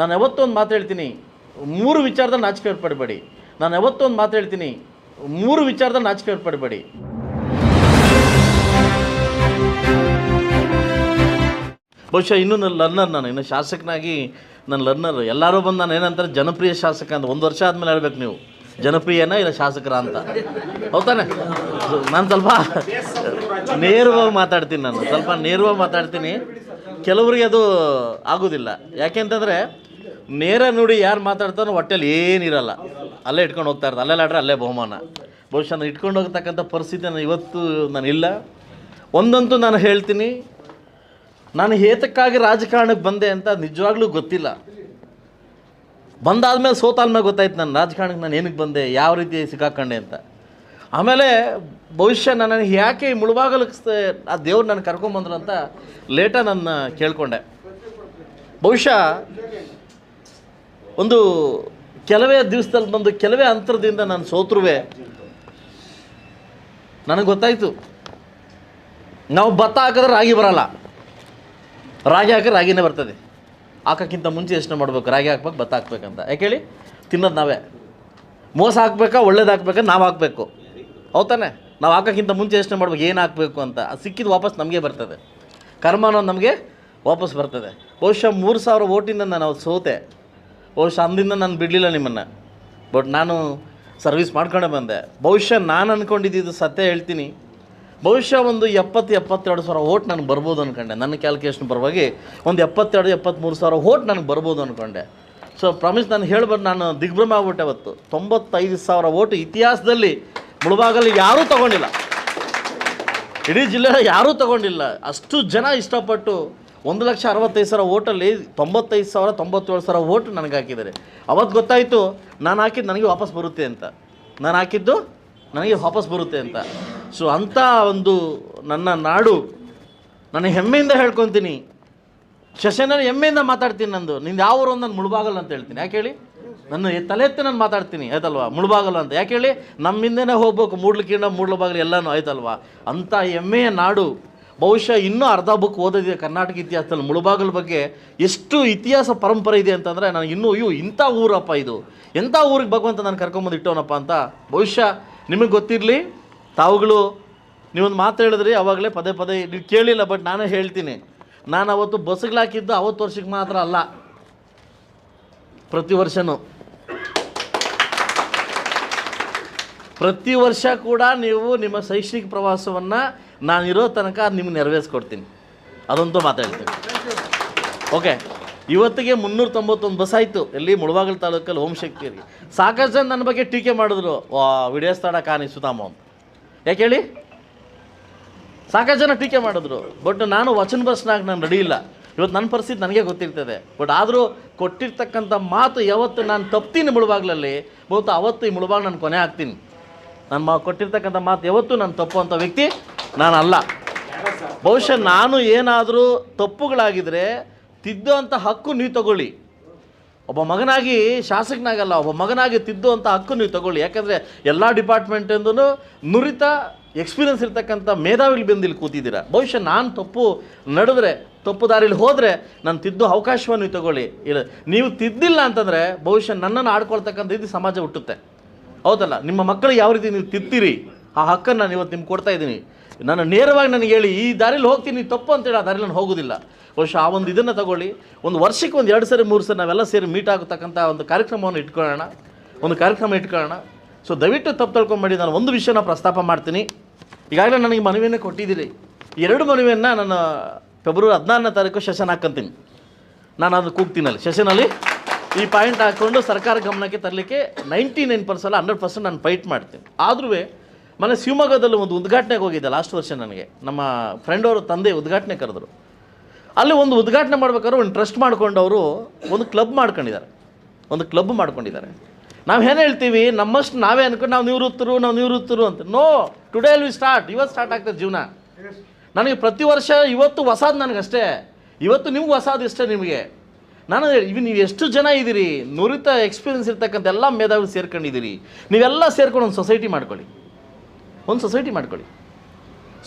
ನಾನು ಯಾವತ್ತೊಂದು ಮಾತು ಹೇಳ್ತೀನಿ, ಮೂರು ವಿಚಾರದಲ್ಲಿ ನಾಚಿಕೆ ಪಡಬೇಡಿ ನಾನು ಯಾವತ್ತೊಂದು ಮಾತು ಹೇಳ್ತೀನಿ, ಮೂರು ವಿಚಾರದಲ್ಲಿ ನಾಚಿಕೆ ಪಡಬೇಡಿ ಬಹುಶಃ ಇನ್ನೂ ನನ್ನ ಲರ್ನರ್ ನಾನು, ಇನ್ನು ಶಾಸಕನಾಗಿ ನನ್ನ ಲರ್ನರ್, ಎಲ್ಲರೂ ಬಂದು ನಾನು ಏನಂತಾರೆ, ಜನಪ್ರಿಯ ಶಾಸಕ ಅಂತ, ಒಂದು ವರ್ಷ ಆದಮೇಲೆ ಹೇಳ್ಬೇಕು ನೀವು. ಜನಪ್ರಿಯನ ಇಲ್ಲ ಶಾಸಕರ ಅಂತ. ಹೌದಾನೆ? ನಾನು ಸ್ವಲ್ಪ ನೇರವಾಗಿ ಮಾತಾಡ್ತೀನಿ ನಾನು, ಸ್ವಲ್ಪ ನೇರವಾಗಿ ಮಾತಾಡ್ತೀನಿ. ಕೆಲವರಿಗೆ ಅದು ಆಗೋದಿಲ್ಲ. ಯಾಕೆಂತಂದರೆ ನೇರ ನುಡಿ ಯಾರು ಮಾತಾಡ್ತಾರೋ ಹೊಟ್ಟೆಲಿ ಏನಿರಲ್ಲ ಅಲ್ಲೇ ಇಟ್ಕೊಂಡು ಹೋಗ್ತಾ ಇರ್ತಾರೆ ಅಲ್ಲೇ ಆಡ್ರೆ ಅಲ್ಲೇ ಬಹುಮಾನ. ಬಹುಶಃ ನಾನು ಇಟ್ಕೊಂಡು ಹೋಗ್ತಕ್ಕಂಥ ಪರಿಸ್ಥಿತಿ ನಾನು ಇವತ್ತು ನಾನಿಲ್ಲ ಒಂದಂತೂ ನಾನು ಹೇಳ್ತೀನಿ, ನಾನು ಹೇತಕ್ಕಾಗಿ ರಾಜಕಾರಣಕ್ಕೆ ಬಂದೆ ಅಂತ ನಿಜವಾಗ್ಲೂ ಗೊತ್ತಿಲ್ಲ. ಬಂದಾದ್ಮೇಲೆ ಸೋತಾದ್ಮೇಲೆ ಗೊತ್ತಾಯ್ತು ನಾನು ರಾಜಕಾರಣಕ್ಕೆ ನಾನು ಏನಕ್ಕೆ ಬಂದೆ, ಯಾವ ರೀತಿ ಸಿಕ್ಕಾಕೊಂಡೆ ಅಂತ. ಆಮೇಲೆ ಭವಿಷ್ಯ ನನ್ನ ಯಾಕೆ ಮುಳುವಾಗಲಕ್ಕೆ ಆ ದೇವ್ರು ನನ್ನ ಕರ್ಕೊಂಬಂದ್ರು ಅಂತ ಲೇಟಾಗಿ ನನ್ನ ಕೇಳ್ಕೊಂಡೆ. ಬಹುಶಃ ಒಂದು ಕೆಲವೇ ದಿವಸದಲ್ಲಿ ಬಂದು ಕೆಲವೇ ಅಂತರದಿಂದ ನಾನು ಸೋತ್ರುವೆ. ನನಗೆ ಗೊತ್ತಾಯಿತು. ನಾವು ಭತ್ತ ಹಾಕಿದ್ರೆ ರಾಗಿ ಬರಲ್ಲ. ರಾಗಿ ಹಾಕಿದ್ರೆ ರಾಗಿನೇ ಬರ್ತದೆ. ಹಾಕೋಕ್ಕಿಂತ ಮುಂಚೆ ಯೋಚನೆ ಮಾಡ್ಬೇಕು. ರಾಗಿ ಹಾಕ್ಬೇಕು, ಭತ್ತ ಹಾಕ್ಬೇಕಂತ. ಯಾಕೆ ಹೇಳಿ? ತಿನ್ನೋದು ನಾವೇ. ಮೋಸ ಹಾಕ್ಬೇಕಾ, ಒಳ್ಳೇದು ಹಾಕ್ಬೇಕಾ, ನಾವು ಹಾಕಬೇಕು. ಹೌದಾನೆ ನಾವು ಹಾಕೋಕ್ಕಿಂತ ಮುಂಚೆ ಯೋಚನೆ ಮಾಡ್ಬೇಕು, ಏನು ಹಾಕಬೇಕು ಅಂತ. ಸಿಕ್ಕಿದ್ದು ವಾಪಸ್ ನಮಗೆ ಬರ್ತದೆ. ಕರ್ಮ ಅನ್ನೋದು ನಮಗೆ ವಾಪಸ್ ಬರ್ತದೆ. ಬಹುಶಃ ಮೂರು ಸಾವಿರ ನಾನು ಅವತ್ತು ಸೋತೆ. ಬಹುಶಃ ಅಂದಿಂದ ನಾನು ಬಿಡಲಿಲ್ಲ ನಿಮ್ಮನ್ನು. ಬಟ್ ನಾನು ಸರ್ವಿಸ್ ಮಾಡ್ಕೊಂಡೇ ಬಂದೆ. ಬಹುಶಃ ನಾನು ಅಂದ್ಕೊಂಡಿದ್ದು ಸತ್ಯ ಹೇಳ್ತೀನಿ. ಬಹುಶಃ ಒಂದು ಎಪ್ಪತ್ತು, ಎಪ್ಪತ್ತೆರಡು ಸಾವಿರ ಓಟ್ ನನಗೆ ಬರ್ಬೋದು ಅಂದ್ಕೊಂಡೆ ನನ್ನ ಕ್ಯಾಲ್ಕುಲೇಷನ್ ಪರವಾಗಿ ಒಂದು ಎಪ್ಪತ್ತೆರಡು ಎಪ್ಪತ್ತ್ಮೂರು ಸಾವಿರ ಓಟ್ ನನಗೆ ಬರ್ಬೋದು ಅಂದ್ಕೊಂಡೆ ಸೊ ಪ್ರಾಮಿಸ್ ನಾನು ಹೇಳ್ಬಾರ್ದು ನಾನು ದಿಗ್ಭ್ರಮ ಆಗ್ಬಿಟ್ಟೆ ಅವತ್ತು. ತೊಂಬತ್ತೈದು ಸಾವಿರ ಓಟು ಇತಿಹಾಸದಲ್ಲಿ ಮುಳುಬಾಗಲ್ಲಿ ಯಾರೂ ತಗೊಂಡಿಲ್ಲ. ಇಡೀ ಜಿಲ್ಲೆಯ ಯಾರೂ ತಗೊಂಡಿಲ್ಲ. ಅಷ್ಟು ಜನ ಇಷ್ಟಪಟ್ಟು ಒಂದು ಲಕ್ಷ ಅರವತ್ತೈದು ಸಾವಿರ ಓಟಲ್ಲಿ ತೊಂಬತ್ತೈದು ಸಾವಿರ, ತೊಂಬತ್ತೇಳು ಸಾವಿರ ಓಟ್ ನನಗೆ ಹಾಕಿದ್ದಾರೆ. ಅವತ್ತು ಗೊತ್ತಾಯಿತು, ನಾನು ಹಾಕಿದ್ದು ನನಗೆ ವಾಪಸ್ ಬರುತ್ತೆ ಅಂತ. ನಾನು ಹಾಕಿದ್ದು ನನಗೆ ವಾಪಸ್ ಬರುತ್ತೆ ಅಂತ. ಸೊ ಅಂಥ ಒಂದು ನನ್ನ ನಾಡು, ನನ್ನ ಹೆಮ್ಮೆಯಿಂದ ಹೇಳ್ಕೊತೀನಿ. ಶಶನಲ್ಲಿ ಹೆಮ್ಮೆಯಿಂದ ಮಾತಾಡ್ತೀನಿ ನಂದು. ನಿಂದು ಯಾವ ಊರು ನಾನು ಮುಳುಬಾಗಲ್ಲ ಅಂತ ಹೇಳ್ತೀನಿ. ಯಾಕೆ ಹೇಳಿ? ನನ್ನ ತಲೆ ಎತ್ತಿ ನಾನು ಮಾತಾಡ್ತೀನಿ, ಆಯ್ತಲ್ವಾ? ಮುಳುಬಾಗಲ್ಲ ಅಂತ. ಯಾಕೆ ಹೇಳಿ? ನಮ್ಮಿಂದನೇ ಹೋಗ್ಬೇಕು ಮೂಡ್ಲಕ್ಕಿಂಡ ಮೂಡ್ಲಬಾಗಲು ಎಲ್ಲನೂ ಆಯ್ತಲ್ವಾ? ಅಂಥ ಹೆಮ್ಮೆಯ ನಾಡು. ಬಹುಶಃ ಇನ್ನೂ ಅರ್ಧ ಬುಕ್ ಓದೋದಿದೆ ಕರ್ನಾಟಕ ಇತಿಹಾಸದಲ್ಲಿ, ಮುಳುಬಾಗಲ ಬಗ್ಗೆ ಎಷ್ಟು ಇತಿಹಾಸ ಪರಂಪರೆ ಇದೆ ಅಂತಂದರೆ ನಾನು ಇನ್ನೂ, ಅಯ್ಯೋ, ಇಂಥ ಊರಪ್ಪ ಇದು. ಎಂಥ ಊರಿಗೆ ಭಗವಂತ ನಾನು ಕರ್ಕೊಂಬಂದು ಇಟ್ಟವನಪ್ಪ ಅಂತ ಬಹುಶಃ ನಿಮಗೆ ಗೊತ್ತಿರಲಿ, ತಾವುಗಳು ನೀವೊಂದು ಮಾತು ಹೇಳಿದ್ರಿ, ಅವಾಗಲೇ ಪದೇ ಪದೇ, ನೀವು ಕೇಳಿಲ್ಲ ಬಟ್ ನಾನೇ ಹೇಳ್ತೀನಿ. ನಾನು ಅವತ್ತು ಬಸ್ಗಳಾಕಿದ್ದು ಅವತ್ತು ವರ್ಷಕ್ಕೆ ಮಾತ್ರ ಅಲ್ಲ. ಪ್ರತಿ ವರ್ಷನೂ. ಪ್ರತಿ ವರ್ಷ ಕೂಡ ನೀವು ನಿಮ್ಮ ಶೈಕ್ಷಣಿಕ ಪ್ರವಾಸವನ್ನು ನಾನಿರೋ ತನಕ ಅದು ನಿಮ್ಗೆ ನೆರವೇರಿಸ್ಕೊಡ್ತೀನಿ. ಅದಂತೂ ಮಾತಾಡ್ತೀನಿ. ಓಕೆ ಇವತ್ತಿಗೆ ಮುನ್ನೂರ ತೊಂಬತ್ತೊಂದು ಬಸ್ ಆಯಿತು. ಎಲ್ಲಿ? ಮುಳಬಾಗಲ್ ತಾಲೂಕಲ್ಲಿ ಓಂ ಶಕ್ತಿರಿ ಸಾಕಷ್ಟು ಜನ ನನ್ನ ಬಗ್ಗೆ ಟೀಕೆ ಮಾಡಿದ್ರು. ವಾ ಸ್ಥಳ ಕಾನಿ ಸುತಾಮ ಅಂತ ಯಾಕೆ ಹೇಳಿ? ಸಾಕಷ್ಟು ಜನ ಟೀಕೆ ಮಾಡಿದ್ರು. ಬಟ್ ನಾನು ವಚನ ಬಸ್ನಾಗ ನಾನು ರೆಡಿ ಇಲ್ಲ. ಇವತ್ತು ನನ್ನ ಪರಿಸ್ಥಿತಿ ನನಗೆ ಗೊತ್ತಿರ್ತದೆ. ಬಟ್ ಆದರೂ ಕೊಟ್ಟಿರ್ತಕ್ಕಂಥ ಮಾತು ಯಾವತ್ತು ನಾನು ತಪ್ತೀನಿ ಮುಳುಬಾಗ್ಲಲ್ಲಿ ಬಹುತ ಅವತ್ತು ಈ ಮುಳುಬಾಗ್ ನಾನು ಕೊನೆ ಆಗ್ತೀನಿ ನನ್ನ ಮಾ, ಕೊಟ್ಟಿರ್ತಕ್ಕಂಥ ಮಾತು ಯಾವತ್ತೂ ನಾನು ತಪ್ಪುವಂಥ ವ್ಯಕ್ತಿ ನಾನು ಅಲ್ಲ ಬಹುಶಃ ನಾನು ಏನಾದರೂ ತಪ್ಪುಗಳಾಗಿದ್ದರೆ ತಿದ್ದುವಂಥ ಹಕ್ಕು ನೀವು ತಗೊಳ್ಳಿ. ಒಬ್ಬ ಮಗನಾಗಿ ಶಾಸಕನಾಗಲ್ಲ, ಒಬ್ಬ ಮಗನಾಗಿ ತಿದ್ದುವಂಥ ಹಕ್ಕು ನೀವು ತಗೊಳ್ಳಿ. ಯಾಕಂದರೆ ಎಲ್ಲ ಡಿಪಾರ್ಟ್ಮೆಂಟಿಂದೂ ನುರಿತ ಎಕ್ಸ್ಪೀರಿಯನ್ಸ್ ಇರ್ತಕ್ಕಂಥ ಮೇಧಾವಿಲಿ ಬಂದು ಇಲ್ಲಿ ಕೂತಿದ್ದೀರಾ. ಬಹುಶಃ ನಾನು ತಪ್ಪು ನಡೆದ್ರೆ, ತಪ್ಪು ದಾರಿಲಿ ಹೋದರೆ ನಾನು ತಿದ್ದು ಅವಕಾಶವನ್ನು ನೀವು ತಗೊಳ್ಳಿ. ಇಲ್ಲ, ನೀವು ತಿದ್ದಿಲ್ಲ ಅಂತಂದರೆ ಬಹುಶಃ ನನ್ನನ್ನು ಆಡ್ಕೊಳ್ತಕ್ಕಂಥ ಇದು ಸಮಾಜ ಹುಟ್ಟುತ್ತೆ. ಹೌದಲ್ಲ? ನಿಮ್ಮ ಮಕ್ಕಳು ಯಾವ ರೀತಿ ನೀವು ತಿದ್ದಿರಿ, ಆ ಹಕ್ಕನ್ನು ನಾನು ಇವತ್ತು ನಿಮ್ಗೆ ಕೊಡ್ತಾ ಇದ್ದೀನಿ. ನಾನು ನೇರವಾಗಿ ನನಗೆ ಹೇಳಿ, ಈ ದಾರಿಲಿ ಹೋಗ್ತೀನಿ ತಪ್ಪು ಅಂತೇಳಿ ಆ ದಾರಿಲಿ ನಾನು ಹೋಗೋದಿಲ್ಲ. ಬಹುಶಃ ಆ ಒಂದು ಇದನ್ನು ತಗೊಳ್ಳಿ. ಒಂದು ವರ್ಷಕ್ಕೆ ಒಂದು ಎರಡು ಸರಿ, ಮೂರು ಸರಿ ನಾವೆಲ್ಲ ಸೇರಿ ಮೀಟ್ ಆಗತಕ್ಕಂಥ ಒಂದು ಕಾರ್ಯಕ್ರಮವನ್ನು ಇಟ್ಕೊಳ್ಳೋಣ. ಒಂದು ಕಾರ್ಯಕ್ರಮ ಇಟ್ಕೊಳ್ಳೋಣ. ಸೊ ದಯವಿಟ್ಟು ತಪ್ಪು ತಿಳ್ಕೊಂಬೇಡಿ, ನಾನು ಒಂದು ವಿಷಯನ ಪ್ರಸ್ತಾಪ ಮಾಡ್ತೀನಿ. ಈಗಾಗಲೇ ನನಗೆ ಮನವಿಯನ್ನು ಕೊಟ್ಟಿದ್ದೀರಿ. ಎರಡು ಮನವಿಯನ್ನು ನಾನು ಫೆಬ್ರವರಿ ಹದಿನಾರನೇ ತಾರೀಕು ಸೆಷನ್ ಹಾಕ್ಕಂತೀನಿ ನಾನು ಅದು ಕೂಗ್ತೀನಲ್ಲಿ. ಸೆಷನಲ್ಲಿ ಈ ಪಾಯಿಂಟ್ ಹಾಕ್ಕೊಂಡು ಸರ್ಕಾರ ಗಮನಕ್ಕೆ ತರಲಿಕ್ಕೆ ninety nine percent hundred percent ನಾನು ಫೈಟ್ ಮಾಡ್ತೀನಿ. ಆದ್ರೂ ಮನೆ ಶಿವಮೊಗ್ಗದಲ್ಲಿ ಒಂದು ಉದ್ಘಾಟನೆಗೆ ಹೋಗಿದ್ದೆ ಲಾಸ್ಟ್ ವರ್ಷ ನನಗೆ. ನಮ್ಮ ಫ್ರೆಂಡ್ ಅವರು ತಂದೆ ಉದ್ಘಾಟನೆ ಕರೆದ್ರು. ಅಲ್ಲಿ ಒಂದು ಉದ್ಘಾಟನೆ ಮಾಡ್ಬೇಕಾದ್ರೆ ಒಂದು ಟ್ರಸ್ಟ್ ಮಾಡ್ಕೊಂಡು ಅವರು ಒಂದು ಕ್ಲಬ್ ಮಾಡ್ಕೊಂಡಿದ್ದಾರೆ. ಒಂದು ಕ್ಲಬ್ ಮಾಡ್ಕೊಂಡಿದ್ದಾರೆ. ನಾವು ಏನು ಹೇಳ್ತೀವಿ? ನಮ್ಮಷ್ಟು ನಾವೇ ಅನ್ಕೊಂಡು ನಾವು ನಿವೃತ್ತರು ನಾವು ನಿವೃತ್ತರು ಅಂತ. ನೋ ಟುಡೇ ವಿ ಸ್ಟಾರ್ಟ್ ಇವತ್ತು ಸ್ಟಾರ್ಟ್ ಆಗ್ತದೆ ಜೀವನ. ನನಗೆ ಪ್ರತಿ ವರ್ಷ ಇವತ್ತು ಹೊಸದು ನನಗಷ್ಟೇ. ಇವತ್ತು ನಿಮ್ಗೆ ಹೊಸಾದು ಇಷ್ಟೇ ನಿಮಗೆ? ನಾನು ಇವು ನೀವು ಎಷ್ಟು ಜನ ಇದ್ದೀರಿ? ನುರಿತ ಎಕ್ಸ್ಪೀರಿಯನ್ಸ್ ಇರ್ತಕ್ಕಂಥ ಎಲ್ಲ ಮೇಧಾವಿ ಸೇರ್ಕೊಂಡಿದ್ದೀರಿ. ನೀವೆಲ್ಲ ಸೇರ್ಕೊಂಡು ಒಂದು ಸೊಸೈಟಿ ಮಾಡ್ಕೊಳ್ಳಿ. ಒಂದು ಸೊಸೈಟಿ ಮಾಡ್ಕೊಳ್ಳಿ.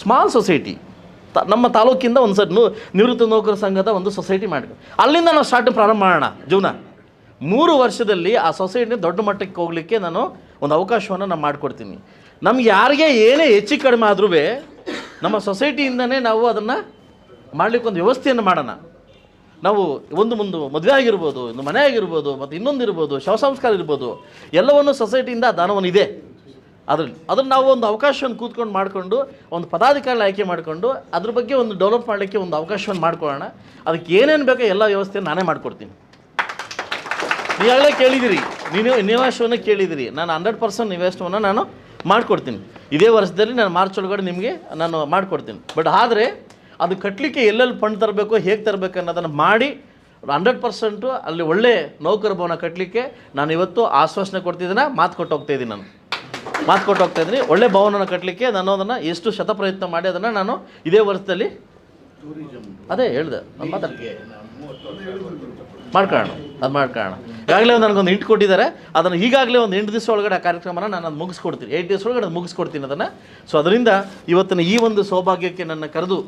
ಸ್ಮಾಲ್ ಸೊಸೈಟಿ ತ- ನಮ್ಮ ತಾಲೂಕಿಂದ ಒಂದು ಸರ್ ನಿವೃತ್ತ ನೌಕರ ಸಂಘದ ಒಂದು ಸೊಸೈಟಿ ಮಾಡಿ ಅಲ್ಲಿಂದ ನಾವು ಸ್ಟಾರ್ಟ್ ಪ್ರಾರಂಭ ಮಾಡೋಣ, ಜೀವನ. ಮೂರು ವರ್ಷದಲ್ಲಿ ಆ ಸೊಸೈಟಿನ ದೊಡ್ಡ ಮಟ್ಟಕ್ಕೆ ಹೋಗಲಿಕ್ಕೆ ನಾನು ಒಂದು ಅವಕಾಶವನ್ನು ನಾನು ಮಾಡಿಕೊಡ್ತೀನಿ. ನಮ್ಗೆ ಯಾರಿಗೆ ಏನೇ ಹೆಚ್ಚು ಕಡಿಮೆ ಆದ್ರೂ ನಮ್ಮ ಸೊಸೈಟಿಯಿಂದನೇ ನಾವು ಅದನ್ನು ಮಾಡಲಿಕ್ಕೆ ಒಂದು ವ್ಯವಸ್ಥೆಯನ್ನು ಮಾಡೋಣ. ನಾವು ಒಂದು ಮುಂದೆ ಮದುವೆ ಆಗಿರ್ಬೋದು, ಒಂದು ಮನೆ ಆಗಿರ್ಬೋದು, ಮತ್ತು ಇನ್ನೊಂದು ಇರ್ಬೋದು ಶವ ಸಂಸ್ಕಾರ ಇರ್ಬೋದು, ಎಲ್ಲವನ್ನು ಸೊಸೈಟಿಯಿಂದ ದಾನವನ್ನು ಇದೆ ಅದ್ರಲ್ಲಿ ಅದನ್ನು ನಾವು ಒಂದು ಅವಕಾಶವನ್ನು ಕೂತ್ಕೊಂಡು ಮಾಡಿಕೊಂಡು, ಒಂದು ಪದಾಧಿಕಾರಿ ಆಯ್ಕೆ ಮಾಡಿಕೊಂಡು, ಅದ್ರ ಬಗ್ಗೆ ಒಂದು ಡೆವಲಪ್ ಮಾಡಲಿಕ್ಕೆ ಒಂದು ಅವಕಾಶವನ್ನು ಮಾಡ್ಕೊಳ್ಳೋಣ. ಅದಕ್ಕೆ ಏನೇನು ಬೇಕೋ ಎಲ್ಲ ವ್ಯವಸ್ಥೆಯನ್ನು ನಾನೇ ಮಾಡಿಕೊಡ್ತೀನಿ. ನೀವೆಲ್ಲ ಕೇಳಿದಿರಿ, ನೀನು ನಿವಾಸವನ್ನು ಕೇಳಿದಿರಿ, ನಾನು ಹಂಡ್ರೆಡ್ ಪರ್ಸೆಂಟ್ ನಿವಾಸವನ್ನು ನಾನು ಮಾಡಿಕೊಡ್ತೀನಿ. ಇದೇ ವರ್ಷದಲ್ಲಿ ನಾನು ಮಾರ್ಚ್ ಒಳಗಡೆ ನಿಮಗೆ ನಾನು ಮಾಡಿಕೊಡ್ತೀನಿ. ಬಟ್ ಆದರೆ, ಅದು ಕಟ್ಟಲಿಕ್ಕೆ ಎಲ್ಲೆಲ್ಲಿ ಫಂಡ್ ತರಬೇಕು, ಹೇಗೆ ತರಬೇಕು ಅನ್ನೋದನ್ನು ಮಾಡಿ ಹಂಡ್ರೆಡ್ ಪರ್ಸೆಂಟು ಅಲ್ಲಿ ಒಳ್ಳೆ ನೌಕರ ಭವನ ಕಟ್ಟಲಿಕ್ಕೆ ನಾನು ಇವತ್ತು ಆಶ್ವಾಸನೆ ಕೊಡ್ತಿದ್ದೀನ ಮಾತು ಕೊಟ್ಟು ಹೋಗ್ತಾಯಿದ್ದೀನಿ ನಾನು. ಮಾತು ಕೊಟ್ಟು ಹೋಗ್ತಾ ಇದ್ದೀನಿ. ಒಳ್ಳೆ ಭವನನ ಕಟ್ಟಲಿಕ್ಕೆ ನಾನು ಅದನ್ನು ಎಷ್ಟು ಶತ ಪ್ರಯತ್ನ ಮಾಡಿ ಅದನ್ನು ನಾನು ಇದೇ ವರ್ಷದಲ್ಲಿ ಅದೇ ಹೇಳಿದೆ. ಮಾಡ್ಕೊಳ್ಳೋಣ, ಅದು ಮಾಡ್ಕೊಳ್ಳೋಣ. ಈಗಾಗಲೇ ನನಗೊಂದು ಇಂಟು ಕೊಟ್ಟಿದ್ದಾರೆ. ಅದನ್ನು ಈಗಾಗಲೇ ಒಂದು ಎಂಟು ದಿವಸ ಒಳಗಡೆ ಆ ಕಾರ್ಯಕ್ರಮನ ನಾನು ಅದು ಮುಗಿಸ್ಕೊಡ್ತೀನಿ. ಏಯ್ಟ್ ಡೇಸ್ ಒಳಗಡೆ ಅದು ಮುಗಿಸ್ಕೊಡ್ತೀನಿ ಅದನ್ನು. ಸೊ ಅದರಿಂದ ಇವತ್ತಿನ ಈ ಒಂದು ಸೌಭಾಗ್ಯಕ್ಕೆ ನನ್ನ ಕರೆದು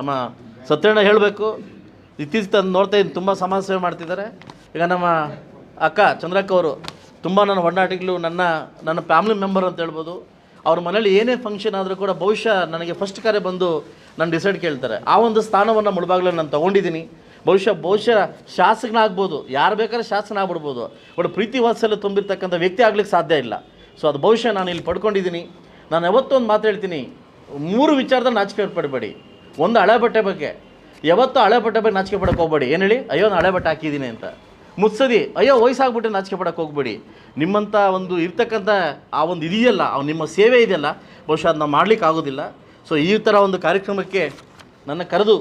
ನಮ್ಮ ಸತ್ಯಣ್ಣ ಹೇಳಬೇಕು. ಇತ್ತೀಚೆಗೆ ತಂದು ನೋಡ್ತಾ ಇದ್ದೀನಿ, ತುಂಬ ಸಮಾಜ ಸೇವೆ ಮಾಡ್ತಿದ್ದಾರೆ. ಈಗ ನಮ್ಮ ಅಕ್ಕ ಚಂದ್ರಕ್ಕ ಅವರು ತುಂಬ ನನ್ನ ಒಡನಾಟಿಗಳು ನನ್ನ ನನ್ನ ಫ್ಯಾಮಿಲಿ ಮೆಂಬರ್ ಅಂತ ಹೇಳ್ಬೋದು. ಅವ್ರ ಮನೇಲಿ ಏನೇ ಫಂಕ್ಷನ್ ಆದರೂ ಕೂಡ ಬಹುಶಃ ನನಗೆ ಫಸ್ಟ್ ಕರೆ ಬಂದು ನಾನು ಡಿಸೈಡ್ ಕೇಳ್ತಾರೆ. ಆ ಒಂದು ಸ್ಥಾನವನ್ನು ಮುಳುಬಾಗ್ಲೇ ನಾನು ತೊಗೊಂಡಿದ್ದೀನಿ. ಬಹುಶಃ ಬಹುಶಃ ಶಾಸಕನಾಗ್ಬೋದು. ಯಾರು ಬೇಕಾದ್ರೆ ಶಾಸನ ಆಗ್ಬಿಡ್ಬೋದು ಬಟ್ ಪ್ರೀತಿ ವಾತ್ಸಲ್ಯ ತುಂಬಿರ್ತಕ್ಕಂಥ ವ್ಯಕ್ತಿ ಆಗ್ಲಿಕ್ಕೆ ಸಾಧ್ಯ ಇಲ್ಲ. ಸೊ ಅದು ಬಹುಶಃ ನಾನು ಇಲ್ಲಿ ಪಡ್ಕೊಂಡಿದ್ದೀನಿ. ನಾನು ಯಾವತ್ತೊಂದು ಮಾತು ಹೇಳ್ತೀನಿ. ಮೂರು ವಿಚಾರದಲ್ಲಿ ನಾಚಿಕೆ ಪಡಬೇಡಿ ಒಂದು ಹಳೆ ಬಟ್ಟೆ ಬಗ್ಗೆ. ಯಾವತ್ತೂ ಹಳೆ ಬಟ್ಟೆ ಬಗ್ಗೆ ನಾಚಿಕೆ ಪಡಕ್ಕೆ ಹೋಗ್ಬೇಡಿ. ಏನು ಹೇಳಿ? ಅಯ್ಯೋ, ನಾನು ಹಳೆ ಬಟ್ಟೆ ಹಾಕಿದ್ದೀನಿ ಅಂತ. ಮುತ್ಸದಿ, ಅಯ್ಯೋ, ವಯಸ್ಸಾಗ್ಬಿಟ್ಟು ನಾಚಿಕೆ ಪಡಕ್ಕೆ ಹೋಗ್ಬೇಡಿ. ನಿಮ್ಮಂಥ ಒಂದು ಇರ್ತಕ್ಕಂಥ ಆ ಒಂದು ಇದೆಯಲ್ಲ ಅವ್ನು ನಿಮ್ಮ ಸೇವೆ ಇದೆಯಲ್ಲ, ಬಹುಶಃ ಅದನ್ನ ಮಾಡ್ಲಿಕ್ಕೆ ಆಗೋದಿಲ್ಲ ಸೊ ಈ ಥರ ಒಂದು ಕಾರ್ಯಕ್ರಮಕ್ಕೆ ನನ್ನ ಕರೆದು,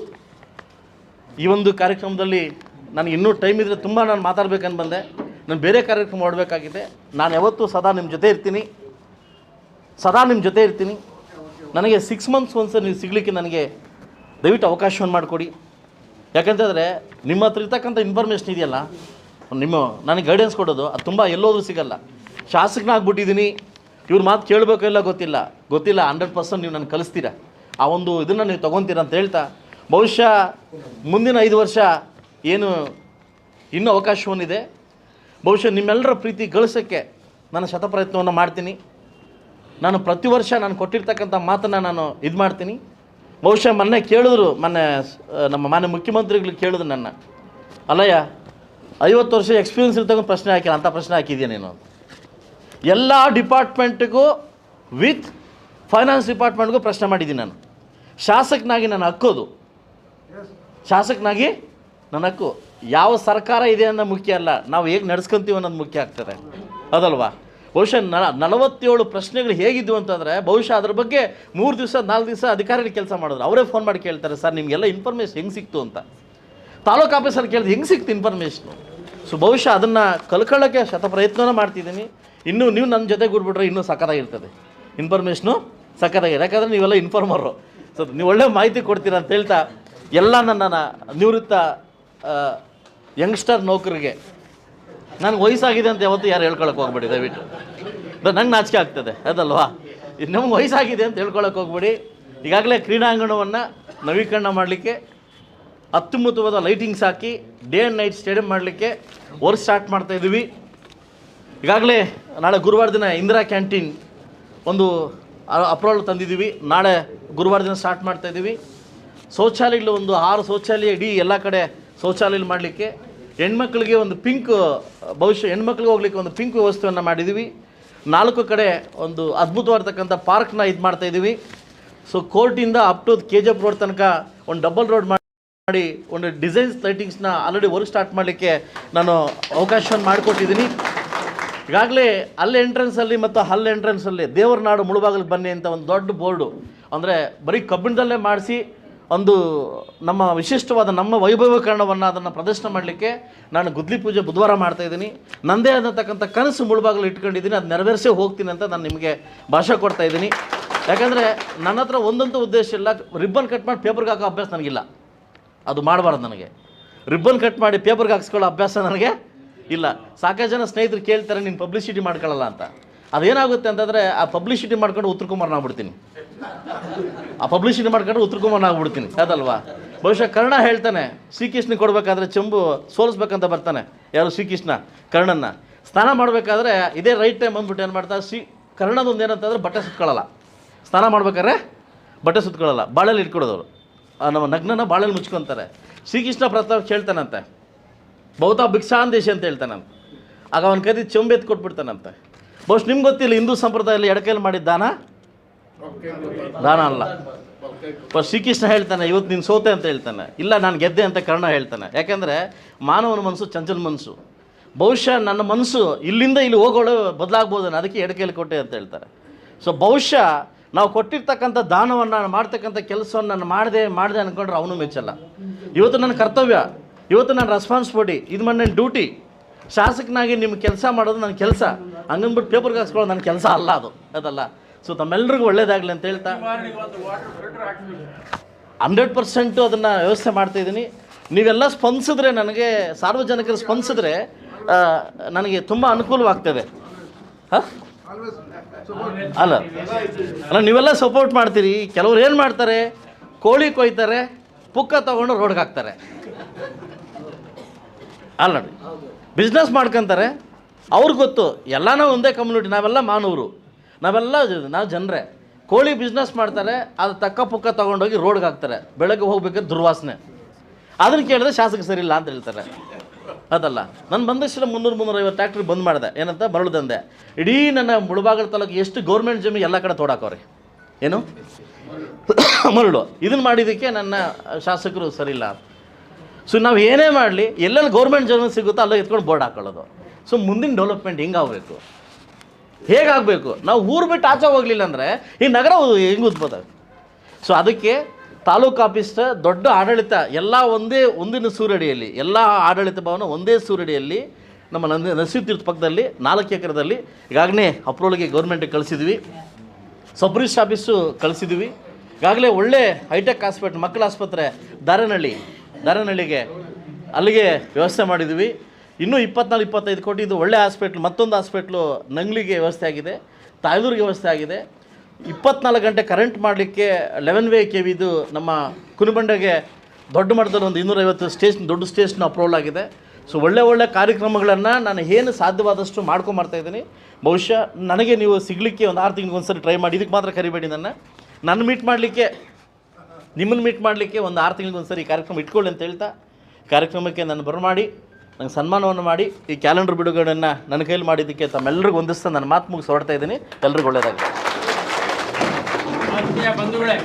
ಈ ಒಂದು ಕಾರ್ಯಕ್ರಮದಲ್ಲಿ ನನಗೆ ಇನ್ನೂ ಟೈಮ್ ಇದ್ದರೆ ತುಂಬ ನಾನು ಮಾತಾಡ್ಬೇಕಂತ ಬಂದೆ. ನಾನು ಬೇರೆ ಕಾರ್ಯಕ್ರಮ ಮಾಡಬೇಕಾಗಿದೆ. ನಾನು ಯಾವತ್ತೂ ಸದಾ ನಿಮ್ಮ ಜೊತೆ ಇರ್ತೀನಿ. ಸದಾ ನಿಮ್ಮ ಜೊತೆ ಇರ್ತೀನಿ. ನನಗೆ ಸಿಕ್ಸ್ ಮಂತ್ಸ್ ಒಂದ್ಸರಿ ನೀವು ಸಿಗಲಿಕ್ಕೆ ನನಗೆ ದಯವಿಟ್ಟು ಅವಕಾಶವನ್ನು ಮಾಡಿಕೊಡಿ. ಯಾಕಂತಂದರೆ ನಿಮ್ಮ ಹತ್ರ ಇರ್ತಕ್ಕಂಥ ಇನ್ಫಾರ್ಮೇಷನ್ ಇದೆಯಲ್ಲ ನಿಮ್ಮ, ನನಗೆ ಗೈಡೆನ್ಸ್ ಕೊಡೋದು, ಅದು ತುಂಬ ಎಲ್ಲೋದ್ರೂ ಸಿಗಲ್ಲ. ಶಾಸಕನಾಗ್ಬಿಟ್ಟಿದ್ದೀನಿ ಇವ್ರ ಮಾತು ಕೇಳಬೇಕೋ ಇಲ್ಲ ಗೊತ್ತಿಲ್ಲ. ಗೊತ್ತಿಲ್ಲ ಹಂಡ್ರೆಡ್ ಪರ್ಸೆಂಟ್ ನೀವು ನನಗೆ ಕಲಿಸ್ತೀರಾ. ಆ ಒಂದು ಇದನ್ನು ನೀವು ತೊಗೊತೀರ ಅಂತ ಹೇಳ್ತಾ, ಬಹುಶಃ ಮುಂದಿನ ಐದು ವರ್ಷ ಏನು ಇನ್ನೂ ಅವಕಾಶವನ್ನಿದೆ ಬಹುಶಃ ನಿಮ್ಮೆಲ್ಲರ ಪ್ರೀತಿ ಗಳಿಸೋಕ್ಕೆ ನಾನು ಶತಪ್ರಯತ್ನವನ್ನು ಮಾಡ್ತೀನಿ. ನಾನು ಪ್ರತಿ ವರ್ಷ ನಾನು ಕೊಟ್ಟಿರ್ತಕ್ಕಂಥ ಮಾತನ್ನು ನಾನು ಇದು ಮಾಡ್ತೀನಿ. ಬಹುಶಃ ಮೊನ್ನೆ ಕೇಳಿದ್ರು, ಮೊನ್ನೆ ನಮ್ಮ ಮಾನ್ಯ ಮುಖ್ಯಮಂತ್ರಿಗಳು ಕೇಳಿದ್ರು ನನ್ನ. ಅಲ್ಲಯ್ಯ ಐವತ್ತು ವರ್ಷ ಎಕ್ಸ್ಪೀರಿಯನ್ಸ್ ಇರ್ತಕ್ಕಂಥ ಪ್ರಶ್ನೆ ಹಾಕಿಲ್ಲ, ಅಂತ ಪ್ರಶ್ನೆ ಹಾಕಿದ್ಯಾ ನೀನು. ಎಲ್ಲ ಡಿಪಾರ್ಟ್ಮೆಂಟ್ಗೂ ವಿತ್ ಫೈನಾನ್ಸ್ ಡಿಪಾರ್ಟ್ಮೆಂಟ್ಗೂ ಪ್ರಶ್ನೆ ಮಾಡಿದ್ದೀನಿ ನಾನು. ಶಾಸಕನಾಗಿ ನಾನು ಹಕ್ಕೋದು. ಶಾಸಕನಾಗಿ ನನ್ನ ಹಕ್ಕು. ಯಾವ ಸರ್ಕಾರ ಇದೆ ಅನ್ನೋ ಮುಖ್ಯ ಅಲ್ಲ, ನಾವು ಹೇಗೆ ನಡ್ಸ್ಕೊಂತೀವಿ ಅನ್ನೋದು ಮುಖ್ಯ ಆಗ್ತದೆ. ಅದಲ್ವಾ? ಬಹುಶಃ ನ ನಲವತ್ತೇಳು ಪ್ರಶ್ನೆಗಳು ಹೇಗಿದ್ವು ಅಂತಂದರೆ, ಬಹುಶಃ ಅದ್ರ ಬಗ್ಗೆ ಮೂರು ದಿವಸ, ನಾಲ್ಕು ದಿವಸ ಅಧಿಕಾರಿಗಳು ಕೆಲಸ ಮಾಡಿದ್ರು. ಅವರೇ ಫೋನ್ ಮಾಡಿ ಕೇಳ್ತಾರೆ, ಸರ್, ನಿಮಗೆಲ್ಲ ಇನ್ಫಾರ್ಮೇಷನ್ ಹೆಂಗೆ ಸಿಕ್ತು? ಅಂತ. ತಾಲೂಕು ಆಫೀಸರ್ ಕೇಳಿದ್ರೆ ಹೆಂಗೆ ಸಿಕ್ತು ಇನ್ಫಾರ್ಮೇಷನು ಸೊ ಬಹುಶಃ ಅದನ್ನು ಕಲ್ಕೊಳ್ಳೋಕ್ಕೆ ಶತ ಪ್ರಯತ್ನವೂ ಮಾಡ್ತಿದ್ದೀನಿ. ಇನ್ನೂ ನೀವು ನನ್ನ ಜೊತೆ ಕೂಡ್ಬಿಟ್ರೆ ಇನ್ನೂ ಸಖತ್ತಾಗಿರ್ತದೆ. ಇನ್ಫಾರ್ಮೇಷನು ಸಖತ್ತಾಗಿದೆ. ಯಾಕಂದರೆ ನೀವೆಲ್ಲ ಇನ್ಫಾರ್ಮರು ಸೊ ನೀವು ಒಳ್ಳೆ ಮಾಹಿತಿ ಕೊಡ್ತೀರಾ ಅಂತ ಹೇಳ್ತಾ, ಎಲ್ಲ ನನ್ನ ನಿವೃತ್ತ ಯಂಗ್ಸ್ಟರ್ ನೌಕರಿಗೆ, ನನಗೆ ವಯಸ್ಸಾಗಿದೆ ಅಂತ ಯಾವತ್ತೂ ಯಾರು ಹೇಳ್ಕೊಳಕ್ಕೆ ಹೋಗ್ಬೇಡಿ, ದಯವಿಟ್ಟು. ನಂಗೆ ನಾಚಿಕೆ ಆಗ್ತದೆ, ಅದಲ್ವಾ? ನಮ್ಗೆ ವಯಸ್ಸಾಗಿದೆ ಅಂತ ಹೇಳ್ಕೊಳಕ್ಕೆ ಹೋಗ್ಬೇಡಿ. ಈಗಾಗಲೇ ಕ್ರೀಡಾಂಗಣವನ್ನು ನವೀಕರಣ ಮಾಡಲಿಕ್ಕೆ ಅತ್ಯುನ್ನತವಾದ ಲೈಟಿಂಗ್ಸ್ ಹಾಕಿ ಡೇ ಆ್ಯಂಡ್ ನೈಟ್ ಸ್ಟೇಡಿಯಂ ಮಾಡಲಿಕ್ಕೆ ವರ್ಕ್ ಸ್ಟಾರ್ಟ್ ಮಾಡ್ತಾ ಇದ್ದೀವಿ. ಈಗಾಗಲೇ ನಾಳೆ ಗುರುವಾರ ದಿನ ಇಂದಿರಾ ಕ್ಯಾಂಟೀನ್ ಒಂದು ಅಪ್ರೂವಲ್ ತಂದಿದ್ದೀವಿ. ನಾಳೆ ಗುರುವಾರ ದಿನ ಸ್ಟಾರ್ಟ್ ಮಾಡ್ತಾ ಇದ್ದೀವಿ. ಶೌಚಾಲಯಗಳು ಒಂದು ಆರು ಶೌಚಾಲಯ ಇಡೀ ಎಲ್ಲ ಕಡೆ ಶೌಚಾಲಯ ಮಾಡಲಿಕ್ಕೆ ಹೆಣ್ಮಕ್ಳಿಗೆ ಒಂದು ಪಿಂಕ್, ಭವಿಷ್ಯ, ಹೆಣ್ಮಕ್ಳಿಗೆ ಹೋಗ್ಲಿಕ್ಕೆ ಒಂದು ಪಿಂಕ್ ವ್ಯವಸ್ಥೆಯನ್ನು ಮಾಡಿದ್ದೀವಿ. ನಾಲ್ಕು ಕಡೆ ಒಂದು ಅದ್ಭುತವಾಗಿರ್ತಕ್ಕಂಥ ಪಾರ್ಕ್ನ ಇದು ಮಾಡ್ತಾ ಇದ್ದೀವಿ. So ಕೋರ್ಟಿಂದ up to K G F road ತನಕ ಒಂದು ಡಬಲ್ ರೋಡ್ ಮಾಡಿ ಒಂದು ಡಿಸೈನ್ಸ್ ಲೈಟಿಂಗ್ಸ್ನ ಆಲ್ರೆಡಿ ವರ್ಕ್ ಸ್ಟಾರ್ಟ್ ಮಾಡಲಿಕ್ಕೆ ನಾನು ಅವಕಾಶವನ್ನು ಮಾಡಿಕೊಟ್ಟಿದ್ದೀನಿ. ಈಗಾಗಲೇ ಅಲ್ಲಿ ಎಂಟ್ರೆನ್ಸಲ್ಲಿ ಮತ್ತು ಹಲ್ ಎಂಟ್ರೆನ್ಸಲ್ಲಿ ದೇವರ ನಾಡು ಮುಳುಬಾಗಿಲಿಗೆ ಬನ್ನಿ ಅಂತ ಒಂದು ದೊಡ್ಡ ಬೋರ್ಡು ಅಂದರೆ ಬರೀ ಕಬ್ಬಿಣದಲ್ಲೇ ಮಾಡಿಸಿ ಒಂದು ನಮ್ಮ ವಿಶಿಷ್ಟವಾದ ನಮ್ಮ ವೈಭವೀಕರಣವನ್ನು ಅದನ್ನು ಪ್ರದರ್ಶನ ಮಾಡಲಿಕ್ಕೆ ನಾನು ಗುದ್ಲಿ ಪೂಜೆ ಬುಧವಾರ ಮಾಡ್ತಾ ಇದ್ದೀನಿ. ನನ್ನದೇ ಆದಂತಕ್ಕಂಥ ಕನಸು ಮುಳುಬಾಗಿಲು ಇಟ್ಕೊಂಡಿದ್ದೀನಿ, ಅದು ನೆರವೇರಿಸೇ ಹೋಗ್ತೀನಿ ಅಂತ ನಾನು ನಿಮಗೆ ಭಾಷೆ ಕೊಡ್ತಾ ಇದ್ದೀನಿ. ಯಾಕಂದರೆ ನನ್ನ ಹತ್ರ ಒಂದಂತೂ ಉದ್ದೇಶ ಇಲ್ಲ, ರಿಬ್ಬನ್ ಕಟ್ ಮಾಡಿ ಪೇಪರ್ಗೆ ಹಾಕೋ ಅಭ್ಯಾಸ ನನಗಿಲ್ಲ. ಅದು ಮಾಡಬಾರ್ದು ನನಗೆ. ರಿಬ್ಬನ್ ಕಟ್ ಮಾಡಿ ಪೇಪರ್ಗೆ ಹಾಕ್ಸ್ಕೊಳ್ಳೋ ಅಭ್ಯಾಸ ನನಗೆ ಇಲ್ಲ. ಸಾಕಷ್ಟು ಜನ ಸ್ನೇಹಿತರು ಕೇಳ್ತಾರೆ, ನೀನು ಪಬ್ಲಿಸಿಟಿ ಮಾಡ್ಕೊಳ್ಳಲ್ಲ ಅಂತ. ಅದೇನಾಗುತ್ತೆ ಅಂತಂದರೆ, ಆ ಪಬ್ಲಿಸಿಟಿ ಮಾಡ್ಕೊಂಡು ಉತ್ತರ ಕುಮಾರ್ನ ಆಗ್ಬಿಡ್ತೀನಿ. ಆ ಪಬ್ಲಿಸಿಟಿ ಮಾಡ್ಕೊಂಡು ಉತ್ತರ ಕುಮಾರ್ನ ಆಗ್ಬಿಡ್ತೀನಿ. ಅದಲ್ವಾ ಬಹುಶಃ ಕರ್ಣ ಹೇಳ್ತಾನೆ ಶ್ರೀಕೃಷ್ಣ ಕೊಡಬೇಕಾದ್ರೆ ಚೆಂಬು ಸೋಲಿಸ್ಬೇಕಂತ ಬರ್ತಾನೆ. ಯಾರು? ಶ್ರೀಕೃಷ್ಣ ಕರ್ಣನ ಸ್ನಾನ ಮಾಡಬೇಕಾದ್ರೆ ಇದೇ ರೈಟ್ ಟೈಮ್ ಬಂದ್ಬಿಟ್ಟು ಏನು ಮಾಡ್ತಾರೆ ಶ್ರೀ ಕರ್ಣದೊಂದು ಏನಂತಂದ್ರೆ ಬಟ್ಟೆ ಸುತ್ಕೊಳ್ಳಲ್ಲ. ಸ್ನಾನ ಮಾಡ್ಬೇಕಾದ್ರೆ ಬಟ್ಟೆ ಸುತ್ಕೊಳ್ಳಲ್ಲ. ಬಾಳೆಲ್ಲಿ ಇಟ್ಕೊಡೋದವ್ರು ನಮ್ಮ ನಗ್ನನ ಬಾಳಲ್ಲಿ ಮುಚ್ಕೊತಾರೆ. ಶ್ರೀಕೃಷ್ಣ ಪ್ರಸ್ತಾವ ಹೇಳ್ತಾನಂತೆ. ಬಹುತ ದೇಶ ಅಂತ ಹೇಳ್ತಾನಂತೆ. ಆಗ ಅವನ ಕೈದಿ ಚೊಂಬೆತ್ ಕೊಟ್ಬಿಡ್ತಾನಂತೆ. ಬಹುಶಃ ನಿಮ್ಗೆ ಗೊತ್ತಿಲ್ಲ, ಹಿಂದೂ ಸಂಪ್ರದಾಯದಲ್ಲಿ ಎಡಕೈಲಿ ಮಾಡಿದ್ದ ದಾನ? ದಾನ ಅಲ್ಲ. ಫಸ್ಟ್ ಶ್ರೀಕೃಷ್ಣ ಹೇಳ್ತಾನೆ ಇವತ್ತು ನೀನು ಸೋತೆ ಅಂತ ಹೇಳ್ತಾನೆ. ಇಲ್ಲ, ನಾನು ಗೆದ್ದೆ ಅಂತ ಕರ್ಣ ಹೇಳ್ತಾನೆ. ಯಾಕೆಂದರೆ ಮಾನವನ ಮನಸ್ಸು ಚಂಚಲ ಮನಸ್ಸು. ಬಹುಶಃ ನನ್ನ ಮನಸ್ಸು ಇಲ್ಲಿಂದ ಇಲ್ಲಿ ಹೋಗೋಳು ಬದಲಾಗ್ಬೋದು ಅದಕ್ಕೆ ಎಡಕೈಲಿ ಕೊಟ್ಟೆ ಅಂತ ಹೇಳ್ತಾರೆ. ಸೊ ಬಹುಶಃ ನಾವು ಕೊಟ್ಟಿರ್ತಕ್ಕಂಥ ದಾನವನ್ನು ಮಾಡ್ತಕ್ಕಂಥ ಕೆಲಸವನ್ನು ನಾನು ಮಾಡಿದೆ ಮಾಡಿದೆ ಅಂದ್ಕೊಂಡ್ರೆ ಅವನು ಮೆಚ್ಚಲ್ಲ. ಇವತ್ತು ನನ್ನ ಕರ್ತವ್ಯ, ಇವತ್ತು ನನ್ನ ರೆಸ್ಪಾನ್ಸಿಬಿಲಿಟಿ ಇದು ನನ್ನ ಡ್ಯೂಟಿ ಶಾಸಕನಾಗಿ ನಿಮ್ಮ ಕೆಲಸ ಮಾಡೋದು ನನ್ನ ಕೆಲಸ. ಹಂಗಂದ್ಬಿಟ್ಟು ಪೇಪರ್ಗೆ ಹಾಕ್ಸ್ಕೊಳ್ಳೋದು ನನ್ನ ಕೆಲಸ ಅಲ್ಲ ಅದು, ಅದಲ್ಲ. ಸೊ ತಮ್ಮೆಲ್ಲರಿಗೂ ಒಳ್ಳೇದಾಗಲಿ ಅಂತ ಹೇಳ್ತಾ. ಹಂಡ್ರೆಡ್ ಪರ್ಸೆಂಟು ಅದನ್ನು ವ್ಯವಸ್ಥೆ ಮಾಡ್ತಾ ಇದ್ದೀನಿ. ನೀವೆಲ್ಲ ಸ್ಪಂದಿಸಿದ್ರೆ ನನಗೆ, ಸಾರ್ವಜನಿಕರು ಸ್ಪಂದಿಸಿದ್ರೆ ನನಗೆ ತುಂಬ ಅನುಕೂಲವಾಗ್ತದೆ. ಹಾಂ? ಅಲ್ಲ. ಅಲ್ಲ, ನೀವೆಲ್ಲ ಸಪೋರ್ಟ್ ಮಾಡ್ತೀರಿ. ಕೆಲವ್ರು ಏನು ಮಾಡ್ತಾರೆ? ಕೋಳಿ ಕೊಯ್ತಾರೆ, ಪುಕ್ಕ ತಗೊಂಡು ರೋಡ್ಗೆ ಹಾಕ್ತಾರೆ. ಅಲ್ಲ ನೋಡಿ ಬಿಸ್ನೆಸ್ ಮಾಡ್ಕೊಂತಾರೆ. ಅವ್ರಿಗೆ ಗೊತ್ತು ಎಲ್ಲ ಒಂದೇ ಕಮ್ಯುನಿಟಿ ನಾವೆಲ್ಲ ಮಾನವರು. ನಾವೆಲ್ಲ ನಾವು ಜನರೇ. ಕೋಳಿ ಬಿಸ್ನೆಸ್ ಮಾಡ್ತಾರೆ, ಅದು ತಕ್ಕ ಪುಕ್ಕ ತೊಗೊಂಡೋಗಿ ರೋಡ್ಗೆ ಹಾಕ್ತಾರೆ. ಬೆಳಗ್ಗೆ ಹೋಗ್ಬೇಕಾದ್ರೆ ದುರ್ವಾಸನೆ. ಅದನ್ನು ಕೇಳಿದ್ರೆ ಶಾಸಕ ಸರಿ ಇಲ್ಲ ಅಂತ ಹೇಳ್ತಾರೆ. ಅದಲ್ಲ. ನಾನು ಬಂದಷ್ಟು ಮುನ್ನೂರು ಮುನ್ನೂರೈವತ್ತು ಟ್ಯಾಕ್ಟ್ರಿ ಬಂದ್ ಮಾಡಿದೆ. ಏನಂತ? ಮರಳು ದಂದೆ ಇಡೀ ನನ್ನ ಮುಳಬಾಗಲ ತಾಲೂಕು ಎಷ್ಟು ಗೌರ್ಮೆಂಟ್ ಜಮೀನು ಎಲ್ಲ ಕಡೆ ತೋಡಾಕವ್ರಿ. ಏನು? ಮರಳು. ಇದನ್ನು ಮಾಡಿದ್ದಕ್ಕೆ ನನ್ನ ಶಾಸಕರು ಸರಿ ಇಲ್ಲ ಸೊ ನಾವು ಏನೇ ಮಾಡಲಿ, ಎಲ್ಲೆಲ್ಲಿ ಗೌರ್ಮೆಂಟ್ ಜಮೀನು ಸಿಗುತ್ತೋ ಅಲ್ಲೇ ಎತ್ಕೊಂಡು ಬೋರ್ಡ್ ಹಾಕೊಳ್ಳೋದು. ಸೊ ಮುಂದಿನ ಡೆವಲಪ್ಮೆಂಟ್ ಹೆಂಗಾಗಬೇಕು? ಹೇಗಾಗಬೇಕು? ನಾವು ಊರು ಬಿಟ್ಟು ಆಚೆ ಹೋಗಲಿಲ್ಲ ಅಂದರೆ ಈ ನಗರ ಹೆಂಗೆ ಉದ್ಬೋದಾಗ ಸೊ ಅದಕ್ಕೆ ತಾಲೂಕು ಆಫೀಸ್ ದೊಡ್ಡ ಆಡಳಿತ, ಎಲ್ಲ ಒಂದೇ ಒಂದಿನ ಸೂರಡಿಯಲ್ಲಿ, ಎಲ್ಲ ಆಡಳಿತ ಭವನ ಒಂದೇ ಸೂರಡಿಯಲ್ಲಿ ನಮ್ಮ ನಂದಿ ನರಸಿಂಹ ಪಕ್ಕದಲ್ಲಿ, ನಾಲ್ಕು ಎಕರೆದಲ್ಲಿ ಈಗಾಗಲೇ ಅಪ್ರೋಲ್ಗೆ ಗೌರ್ಮೆಂಟಿಗೆ ಕಳಿಸಿದ್ವಿ. ಸಬ್ ರಿಜಿಸ್ಟ್ರ್ ಆಫೀಸು ಕಳಿಸಿದ್ವಿ. ಈಗಾಗಲೇ ಒಳ್ಳೆ ಹೈಟೆಕ್ ಹಾಸ್ಪಿಟ್ಲ್ ಮಕ್ಕಳ ಆಸ್ಪತ್ರೆ, ದಾರನಹಳ್ಳಿ, ದಾರನಹಳ್ಳಿಗೆ ಅಲ್ಲಿಗೆ ವ್ಯವಸ್ಥೆ ಮಾಡಿದ್ವಿ. ಇನ್ನೂ ಇಪ್ಪತ್ನಾಲ್ಕು, ಇಪ್ಪತ್ತೈದು ಕೋಟಿದು ಒಳ್ಳೆ ಹಾಸ್ಪಿಟ್ಲ್ ಮತ್ತೊಂದು ಹಾಸ್ಪಿಟ್ಲು ನಂಗ್ಲಿಗೆ ವ್ಯವಸ್ಥೆ ಆಗಿದೆ ತಾಯ್ದೂರಿಗೆ ವ್ಯವಸ್ಥೆ ಆಗಿದೆ. ಇಪ್ಪತ್ನಾಲ್ಕು ಗಂಟೆ ಕರೆಂಟ್ ಮಾಡಲಿಕ್ಕೆ ಲೆವೆನ್ ವೇ ಕೆ ವಿದು ನಮ್ಮ ಕುನುಬಂಡೆಗೆ ದೊಡ್ಡ ಮಟ್ಟದಲ್ಲಿ ಒಂದು ಇನ್ನೂರೈವತ್ತು ಸ್ಟೇಷನ್ ದೊಡ್ಡ ಸ್ಟೇಷನ್ ಅಪ್ರೂವಲ್ ಆಗಿದೆ. ಸೊ ಒಳ್ಳೆ ಒಳ್ಳೆ ಕಾರ್ಯಕ್ರಮಗಳನ್ನು ನಾನು ಏನು ಸಾಧ್ಯವಾದಷ್ಟು ಮಾಡ್ಕೊಂಬರ್ತಾ ಇದ್ದೀನಿ. ಬಹುಶಃ ನನಗೆ ನೀವು ಸಿಗಲಿಕ್ಕೆ ಒಂದು ಆರು ತಿಂಗಳಿಗೆ ಒಂದ್ಸರಿ ಟ್ರೈ ಮಾಡಿ, ಇದಕ್ಕೆ ಮಾತ್ರ ಕರಿಬೇಡಿ ನನ್ನ. ನನ್ನ ಮೀಟ್ ಮಾಡಲಿಕ್ಕೆ ನಿಮ್ಮನ್ನು ಮೀಟ್ ಮಾಡಲಿಕ್ಕೆ ಒಂದು ಆರು ತಿಂಗಳಿಗೆ ಒಂದ್ಸರಿ ಈ ಕಾರ್ಯಕ್ರಮ ಇಟ್ಕೊಳ್ಳಿ ಅಂತ ಹೇಳ್ತಾ, ಕಾರ್ಯಕ್ರಮಕ್ಕೆ ನಾನು ಬರಮಾಡಿ ನಂಗೆ ಸನ್ಮಾನವನ್ನು ಮಾಡಿ, ಈ ಕ್ಯಾಲೆಂಡರ್ ಬಿಡುಗಡೆಯನ್ನು ನನ್ನ ಕೈಯಲ್ಲಿ ಮಾಡಿದ್ದಕ್ಕೆ ತಮ್ಮೆಲ್ಲರಿಗೂ ಒಂದಿಸ್ತಾ ನನ್ನ ಮಾತು ಮುಗಿಸಿ ಹೊರಡ್ತಾ ಇದ್ದೀನಿ. ಎಲ್ರಿಗೂ ಒಳ್ಳೆಯದಾಗಲಿ ಬಂಧುಗಳೇ